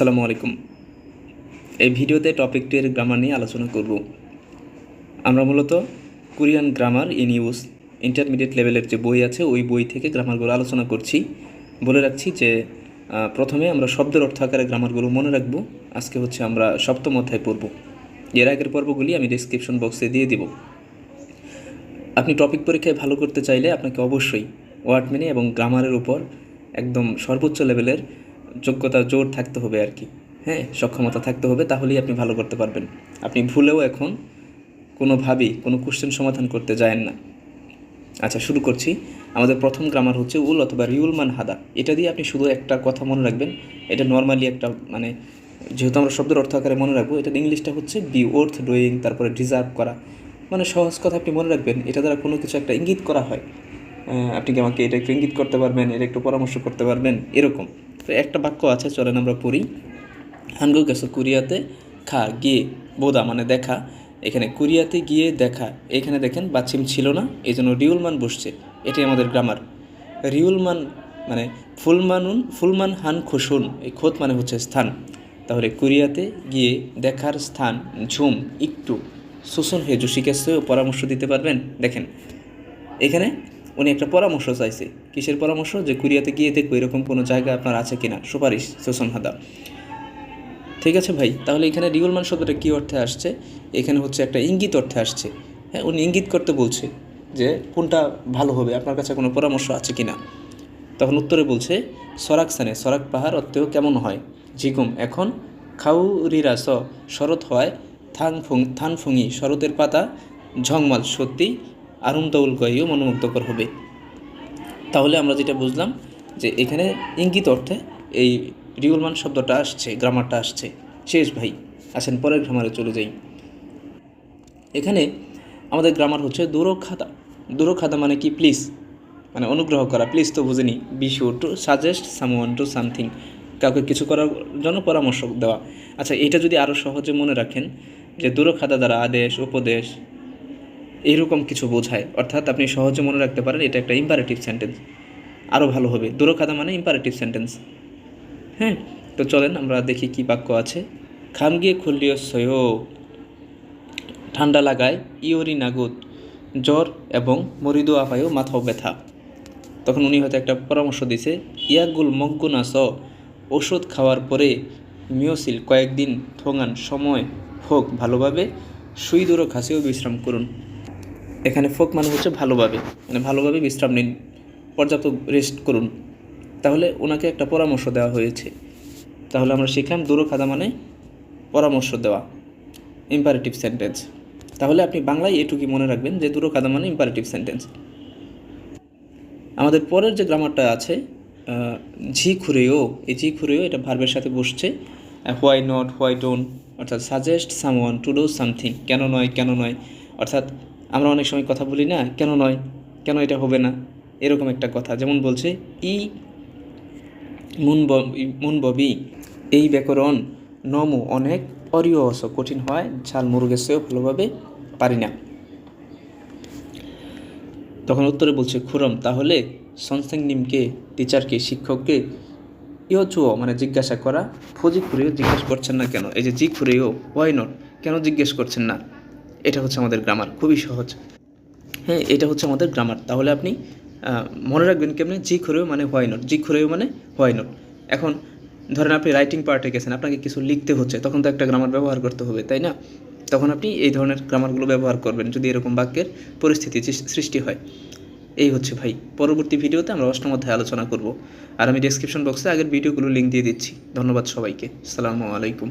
আসসালামু আলাইকুম। এই ভিডিওতে টপিকটির গ্রামার নিয়ে আলোচনা করব। আমরা মূলত Korean grammar in use intermediate লেভেলের যে বই আছে, ওই বই থেকে গ্রামারগুলো আলোচনা করছি। বলে রাখছি যে প্রথমে আমরা শব্দের অর্থ আকারে গ্রামারগুলো মনে রাখব। আজকে হচ্ছে আমরা সপ্তম অধ্যায় পড়ব। এর আগের পর্বগুলি আমি ডিসক্রিপশন বক্সে দিয়ে দিব। আপনি টপিক পরীক্ষায় ভালো করতে চাইলে আপনাকে অবশ্যই ওয়ার্ড মিনি এবং গ্রামারের উপর একদম সর্বোচ্চ লেভেলের যোগ্যতা জোর থাকতে হবে আর কি। হ্যাঁ সক্ষমতা থাকতে হবে, তাহলেই আপনি ভালো করতে পারবেন। আপনি ভুলেও এখন কোনোভাবেই কোনো কোশ্চেন সমাধান করতে যায়েন না। আচ্ছা শুরু করছি। আমাদের প্রথম গ্রামার হচ্ছে উল অথবা রিউলমান হাদা এটা দিয়ে আপনি শুধু একটা কথা মনে রাখবেন। এটা নর্মালি একটা মানে যেহেতু আমরা শব্দের অর্থ আকারে মনে রাখব এটা ইংলিশটা হচ্ছে বি ওর্থ ডুইং তারপরে ডিজার্ভ করা। মানে সহজ কথা আপনি মনে রাখবেন, এটা দ্বারা কোনো কিছু একটা ইঙ্গিত করা হয়। আপনি কি আমাকে এটা একটু ইঙ্গিত করতে পারবেন? এটা একটু পরামর্শ করতে পারবেন? এরকম। তো একটা বাক্য আছে, চলেন আমরা পড়ি। হানগো গেছো কোরিয়াতে খা, গিয়ে বোদা মানে দেখা। এখানে কোরিয়াতে গিয়ে দেখা। এখানে দেখেন, বাচ্চিম ছিল না এই জন্য রিউলমান বসছে। এটাই আমাদের গ্রামার রিউলমান মানে ফুলমানুন, ফুলমান হান খুশুন। এই খোদ মানে হচ্ছে স্থান। তাহলে কোরিয়াতে গিয়ে দেখার স্থান, ঝুম একটু শোষণ হে জুশিকাসেও পরামর্শ দিতে পারবেন? দেখেন। এখানে উনি একটা পরামর্শ চাইছে। কিসের পরামর্শ? যে কোরিয়াতে গিয়ে দেখব এরকম কোনো জায়গা আপনার আছে কিনা। সুপারিশ শোষণ হাদা। ঠিক আছে ভাই, তাহলে এখানে রিউলমান শব্দটা কী অর্থে আসছে? এখানে হচ্ছে একটা ইঙ্গিত অর্থে আসছে। হ্যাঁ উনি ইঙ্গিত করতে বলছে যে কোনটা ভালো হবে, আপনার কাছে কোনো পরামর্শ আছে কি না তখন উত্তরে বলছে, সরাক স্থানে সরাক পাহাড় অর্থেও কেমন হয়? ঝিকুম এখন খাউ রিরাস শরৎ হয় থাং ফুং থান ফুঙি শরতের পাতা, ঝংমাল, সত্যি আরুম তৌল গয়েও মনোমুগ্ধকর হবে। তাহলে আমরা যেটা বুঝলাম যে এখানে ইঙ্গিত অর্থে এই রিউলমান শব্দটা আসছে, গ্রামারটা আসছে। শেষ ভাই, আসেন পরের গ্রামারে চলে যাই। এখানে আমাদের গ্রামার হচ্ছে দূরখাতা দূরখাতা মানে কি? প্লিজ মানে অনুগ্রহ করা। প্লিজ তো বুঝিনি। Be sure to suggest someone to something কাউকে কিছু করার জন্য পরামর্শ দেওয়া। আচ্ছা এটা যদি আরও সহজে মনে রাখেন যে দূরখাতা দ্বারা আদেশ, উপদেশ এইরকম কিছু বোঝায়। অর্থাৎ আপনি সহজে মনে রাখতে পারেন এটা একটা ইম্পারেটিভ সেন্টেন্স আরও ভালো হবে। দূরখাতা মানে ইম্পারেটিভ সেন্টেন্স হ্যাঁ তো চলেন আমরা দেখি কি বাক্য আছে। খাম গিয়ে খুললিও সয়। ঠান্ডা লাগায় ইওরি নাগুদ জ্বর এবং মরিদু আপায়ও মাথাও ব্যথা। তখন উনি হয়তো একটা পরামর্শ দিছে, ইয়াগুল মগ্গুনাস, ওষুধ খাওয়ার পরে মিওসিল কয়েকদিন থোঙান সময় হোক ভালোভাবে, সুই দূর ঘাসেও বিশ্রাম করুন। এখানে ফোক মানে হচ্ছে ভালোভাবে মানে ভালোভাবে বিশ্রাম নিন, পর্যাপ্ত রেস্ট করুন। তাহলে ওনাকে একটা পরামর্শ দেওয়া হয়েছে। তাহলে আমরা শিখলাম দূরখাদা মানে পরামর্শ দেওয়া ইম্পারেটিভ সেন্টেন্স তাহলে আপনি বাংলায় এটুকুই মনে রাখবেন যে দূরখাদা মানে ইম্পারেটিভ সেন্টেন্স আমাদের পরের যে গ্রামারটা আছে ঝি খুরেও এই ঝি খুরেও এটা ভার্বের সাথে বসছে। হোয়াই নট হোয়াই ডোন্ট অর্থাৎ suggest someone to do something কেন নয় কেন নয়। অর্থাৎ আমরা অনেক সময় কথা বলি না, কেন নয়? কেন এটা হবে না? এরকম একটা কথা। যেমন বলছে, ই মুনব মুনববি এই ব্যাকরণ নমু অনেক অরিয় অস কঠিন হয়, ঝাল মুরগেছেও ভালোভাবে পারি না। তখন উত্তরে বলছে, খুরম, তাহলে সনসেং নিমকে টিচারকে, শিক্ষককে ইয় চুয়ো মানে জিজ্ঞাসা করা ফজি খুঁড়েও জিজ্ঞেস করছেন না কেন? এই যে জি খুঁড়েও ওয়াই নট? কেন জিজ্ঞেস করছেন না? এটা হচ্ছে আমাদের গ্রামার খুবই সহজ। হ্যাঁ এটা হচ্ছে আমাদের গ্রামার তাহলে আপনি মনে রাখবেন কেমনি? জি খুঁড়েও মানে হোয়াই নট জি খুঁড়েও মানে হোয়াই নট এখন ধরেন আপনি রাইটিং পার্টে গেছেন, আপনাকে কিছু লিখতে হচ্ছে, তখন তো একটা গ্রামার ব্যবহার করতে হবে, তাই না? তখন আপনি এই ধরনের গ্রামারগুলো ব্যবহার করবেন, যদি এরকম বাক্যের পরিস্থিতি সৃষ্টি হয়। এই হচ্ছে ভাই, পরবর্তী ভিডিওতে আমরা অষ্টম অধ্যায় আলোচনা করব। আর আমি ডেসক্রিপশন বক্সে আগের ভিডিওগুলো লিঙ্ক দিয়ে দিচ্ছি। ধন্যবাদ সবাইকে। আসসালামু আলাইকুম।